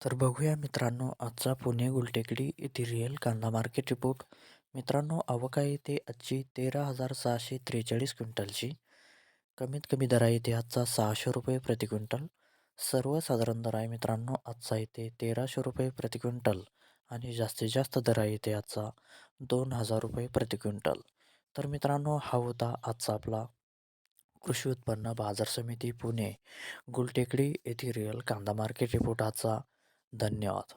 तर बघूया मित्रांनो आजचा पुणे गुलटेकडी इथिरियल रिअल कांदा मार्केट रिपोर्ट मित्रांनो आवक आहे ते आजची तेरा हजार सहाशे त्रेचाळीस क्विंटलची. कमीत कमी दर आहे ते आजचा सहाशे रुपये प्रति क्विंटल. सर्वसाधारण दर आहे मित्रांनो आजचा येथे तेराशे रुपये प्रति क्विंटल. आणि जास्तीत जास्त दर आहे ते आजचा दोन हजार रुपये प्रति क्विंटल. तर मित्रांनो हा होता आजचा आपला कृषी उत्पन्न बाजार समिती पुणे गुलटेकडी येथील रिअल कांदा मार्केट रिपोर्ट आजचा. धन्यवाद.